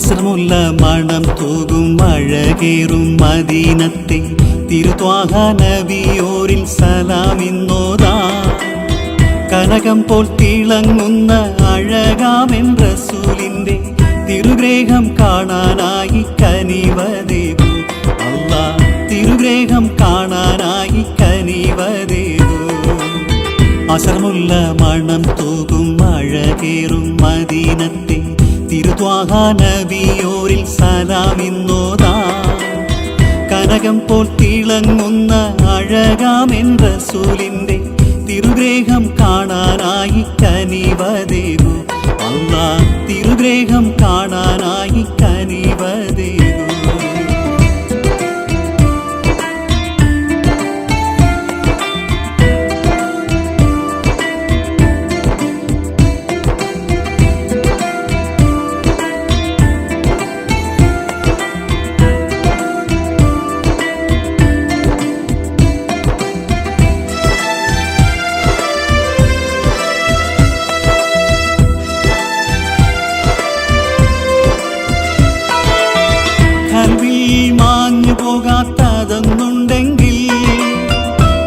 അസർമുല്ല മണം തൂകും മഴകേറും മദീനത്തെ. തിരുത്വാഹ നബിയോരിൽ സലാമിന്നോതാ കനകം പോൽ തിളങ്ങുന്ന അഴകാമെൻ റസൂലിന്റെ തിരുഗ്രേഹം കാണാനായി കനിവദേവു. അല്ല തിരുഗ്രേഹം കാണാനായി കനിവദേവു. അസർമുല്ല മണം തൂകും മഴകേറും മദീനത്തെ. തിരുത്വാഹ നബിയോരിൽ സലാമിന്നോതാ കനകം പോൽ തിളങ്ങുന്ന അഴകാമെൻ റസൂലിന്റെ തിരുഗ്രേഹം കാണാനായി കനിവദേവു അല്ല തിരുഗ്രേഹം കാണാനായി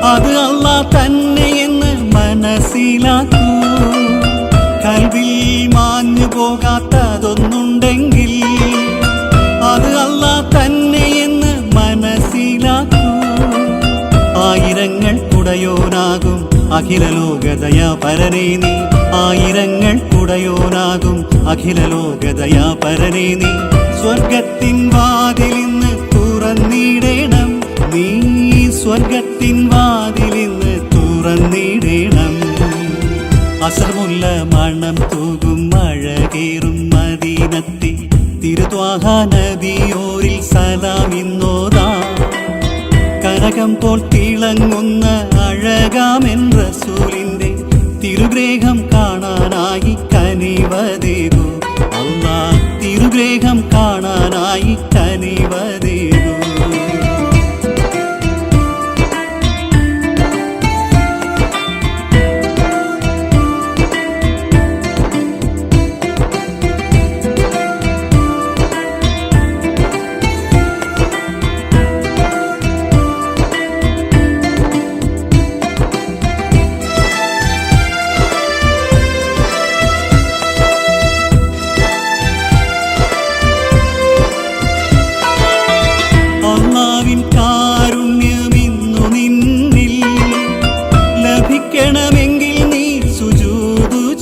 അത് അല്ല തന്നെയെന്ന് മനസ്സിലാക്കൂ. കൽവിൽ മാഞ്ഞു പോകാത്തതൊന്നുണ്ടെങ്കിൽ അത് അല്ല തന്നെയെന്ന് മനസ്സിലാക്കൂ. ആയിരങ്ങൾ കുടയോനാകും അഖില ലോകതയാ നീ. ആയിരങ്ങൾ കുടയോനാകും അഖില ലോകതയാ നീ. സ്വർഗത്തിൻ വാതിലിന്ന് തുറന്നിടേണം നീ. സ്വർഗത്തിൻ വാതിലിന്ന് തുറന്നിടേണം അസർമുല്ല മണം തൂകും മഴകേറും മദീനത്തി തിരുത്വാഹ നദിയോരിൽ സലാമിന്നോതാ കനകം പോൽ തിളങ്ങുന്ന അഴകാമെൻ റസൂലിന്റെ തിരുഗ്രേഹം കാണാനായി കനിവതേതു. അല്ല തിരുഗ്രേഹം കാണാനായി കനിവദേവു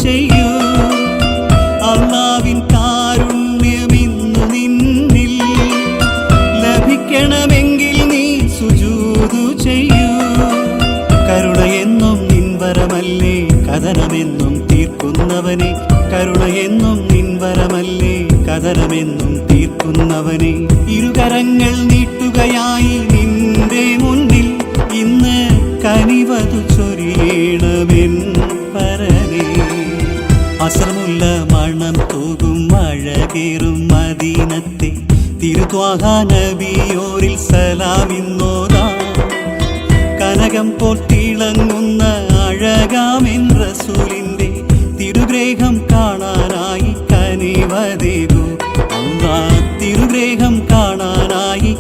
ചെയ്യൂ. അള്ളാവിൻ കാരുണ്യമിന്നു നിന്നിൽ ലഭിക്കണമെങ്കിൽ നീ സുജൂതു ചെയ്യൂ. കരുണയെന്നും നിൻവരമല്ലേ കഥനമെന്നും തീർക്കുന്നവനെ. കരുണയെന്നും നിൻവരമല്ലേ കഥനമെന്നും തീർക്കുന്നവനെ. ഇരുകരങ്ങൾ നീട്ടുകയായി നിന്റെ മുന്നിൽ ഇന്ന് കനിവതു ചൊരിയണമെൻ പരനേ കാസർമുല്ല മണം തൂകും മഴകേറും മദീനത്തെ. തിരുത്വാഹ നബിയോരിൽ സലാമിന്നോതാ കനകം പോൽ തിളങ്ങുന്ന അഴകാമിൻ റസൂലിന്റെ തിരുഗ്രേഹം കാണാനായി കനിവതേതു. തിരുഗ്രേഹം കാണാനായി